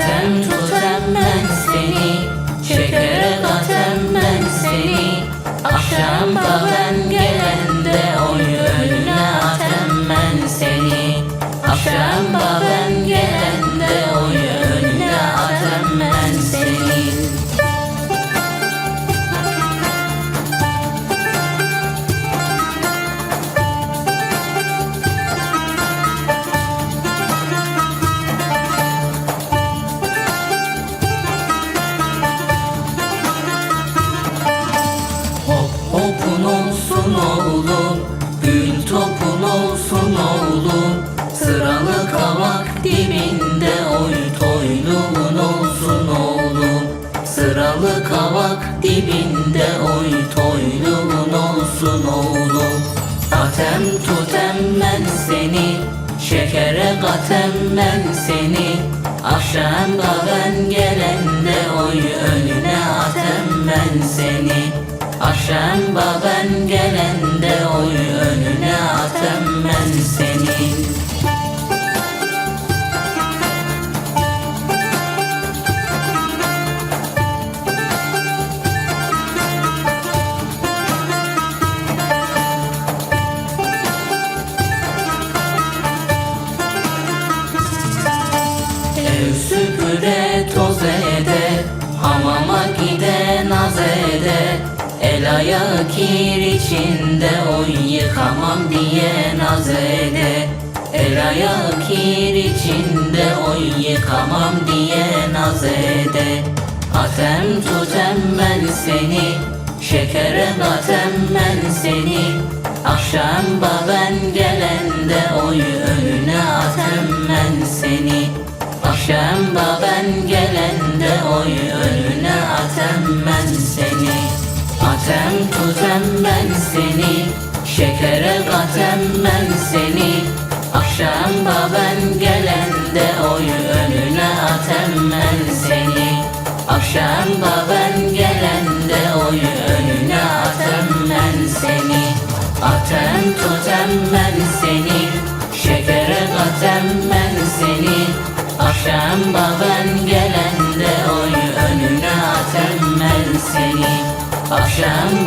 Zaten tutan ben seni. Şekere katan ben seni. Akşam kahve Sıralı kavak dibinde oy toyluğun olsun oğlum. Atem tutem ben seni Şekere katem ben seni. Akşam da ben gelende oy önüne atem ben seni. Akşam da ben gelende El ayağı kir içinde Oy yıkamam diye naz ede. El ayağı kir içinde Oy yıkamam diye naz ede. Atem tutem ben seni Şekere batem ben seni. Akşam ben gelende Oy önüne atem ben seni. Akşam da ben gelende oy önüne atem ben seni Atem tutem ben seni Şekere katem ben seni. Akşam da ben gelende oy önüne atem ben seni. Akşam da ben gelende oy önüne atem ben seni. Atem tutem ben seni Şekere katem ben seni. Akşam da ben Akşam